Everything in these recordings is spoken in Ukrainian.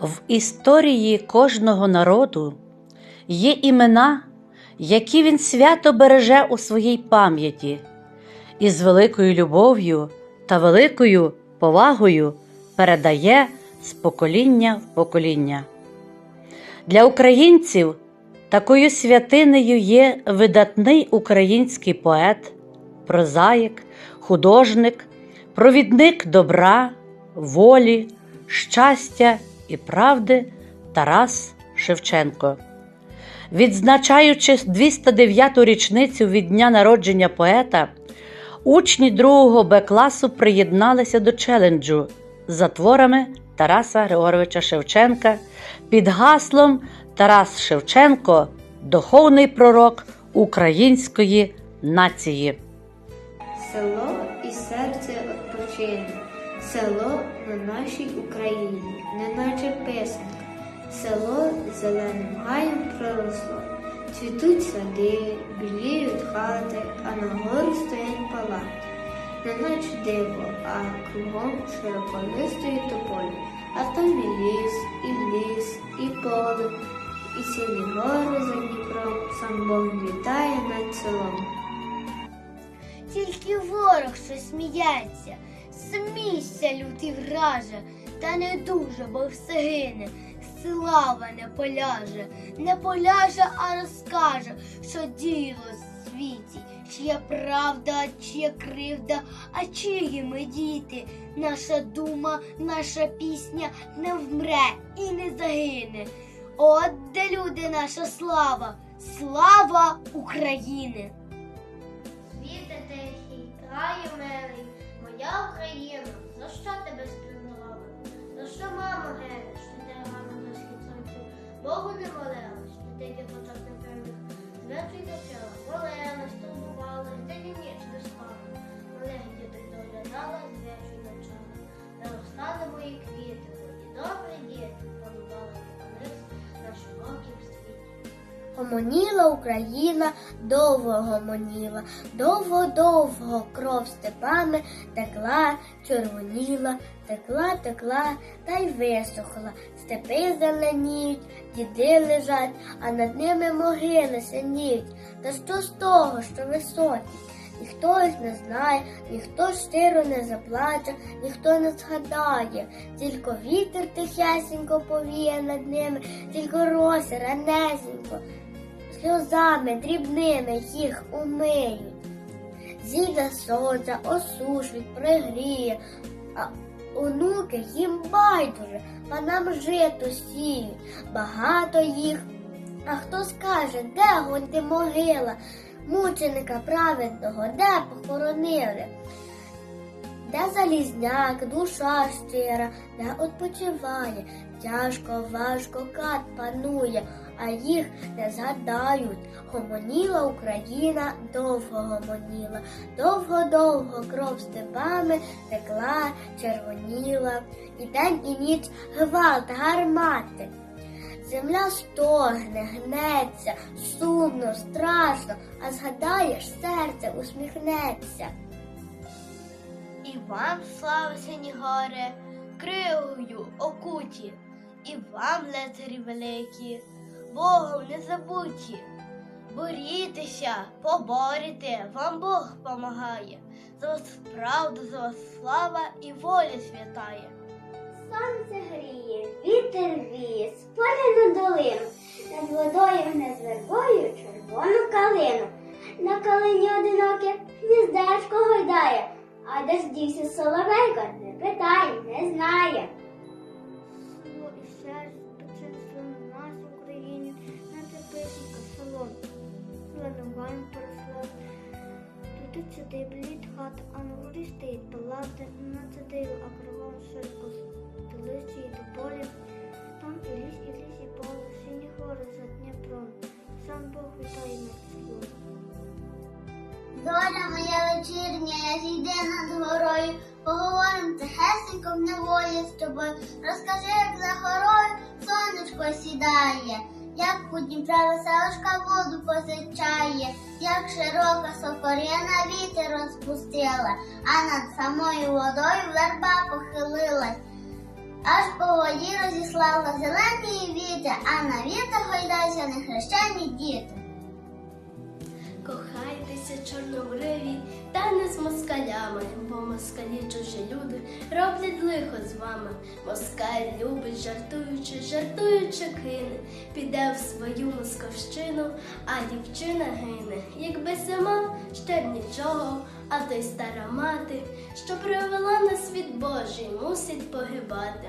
В історії кожного народу є імена, які він свято береже у своїй пам'яті, і з великою любов'ю та великою повагою передає з покоління в покоління. Для українців такою святинею є видатний український поет, прозаїк, художник, провідник добра, волі, щастя і правди Тарас Шевченко. Відзначаючи 209-ту річницю від дня народження поета, учні 2 Б класу приєдналися до челенджу за творами Тараса Григоровича Шевченка під гаслом Тарас Шевченко духовний пророк української нації. Село і серце відпочине, село на нашій Україні, неначе писанка. Село зеленим гаєм проросло. Цвітуть сади, біліють хати, а на горі стоять палати. Неначе диво, а кругом широколистої тополі. А там і ліс, і ліс, і поле, і сині гори за Дніпром, сам Бог літає над селом. Тільки ворог що сміється, смійся, лютий враже, та не дуже, бо все гине. Слава не поляже, не поляже, а розкаже, що діло в світі, чия правда, чия кривда, а чиї ми діти. Наша дума, наша пісня не вмре і не загине. От де люди наша слава, слава України! Світе тихий, краю милий, моя Україна, за що тебе співала? За що мама гинеш, ти рано гарно до схід? Богу не молилась, ти тільки почав не певних. Звечір почала, молилась, турбувалась, день і ніч не спала. Малих діток доглядала, звечір навчала. Не розстали мої квіти, Гомоніла Україна, довго гомоніла, довго-довго кров степами текла, червоніла, текла, текла та й висохла. Степи зеленіють, діди лежать, а над ними могили синіють. Та що з того, що високі? Ніхто їх не знає, ніхто щиро не заплаче, ніхто не згадає, тільки вітер тихесенько повіє над ними, тільки роси ранесенько, сльозами дрібними їх умиють. Зійде сонце, осушить, пригріє, а онуки їм байдуже, панам жито сіють, багато їх. А хто скаже, де гоньте могила, мученика праведного, де похоронили? Де залізняк, душа щира, де odpoczywає, тяжко, важко кат панує, а їх не згадають. Гомоніла Україна, довго гомоніла, довго-довго кров степами текла, червоніла, і день і ніч гвалт, гармати. Земля стогне, гнеться, сумно, страшно, а згадаєш, серце усміхнеться. І вам, слава сині горе, кривою окуті, і вам, лицарі великі, Богом не забуті. Борітеся, поборіте, вам Бог помагає. За вас правду, за вас слава і воля святає. Сонце гріє, вітер віє, з поля на долину, над водою з вербою червону калину. На калині одиноке гніздечко гойдає, а де ж дівся соловейко, не питає, не знає. Село і серце, печенство на нас в Україні, наче писанка село, ленуваєм поросло. Тут сюди блід хата, а на горі стоїть палати, на це диво, а кругом ширко столиці і тополі. Там і ліс, і ліс, і поле, сині гори за Дніпром. Сам Бог вітає селом. Доля моя вечірня, я зійде над горою, поговорим тихесенько в неволі з тобою. Розкажи, як за горою сонечко сідає, як у Дніпра веселушка воду позичає, як широка сокорина вітер розпустила, а над самою водою верба похилилась. аж по воді розіслала зелені віти, а на вітах гойдаються нехрещені діти. Кохайтеся, чорнобриві, та не з москалями, бо москалі чужі люди роблять лихо з вами. Москаль любить, жартуючи, жартуючи кине, піде в свою московщину, а дівчина гине, якби сама ще б нічого, а то й стара мати, що привела на світ Божий, мусить погибати.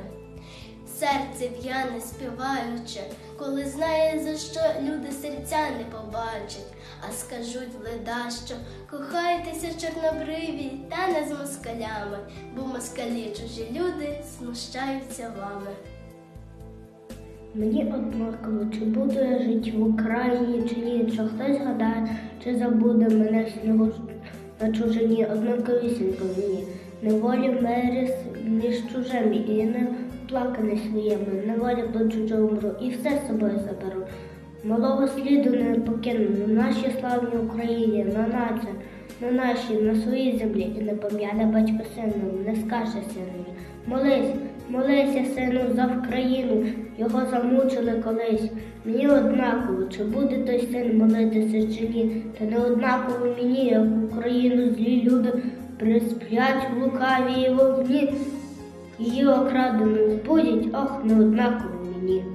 Серце в'яне співаючи, коли знає, за що люди серця не побачать, а скажуть ледащо, кохайтеся чорнобриві, та не з москалями, бо москалі чужі люди знущаються вами. Мені однаково, чи буду я жити в Україні, чи ні, чи хтось гадає, чи забуде мене снігу на чужині, однаковісінько мені. Неволі мері між чужими, і не плакане своєму, неволі до чужого мру, і все з собою заберу. Малого сліду не покину на нашій славній Україні, на націю, на нашій, на своїй землі, і не пом'яне батько сину, не скаже синові. Молись, молися, сину, за Вкраїну, його замучили колись. Мені однаково, чи буде той син молитися чи ні, та не однаково мені, як Україну злі люди присплять в лукавій вогні. Її окрадену збудять, ох, не однаково мені.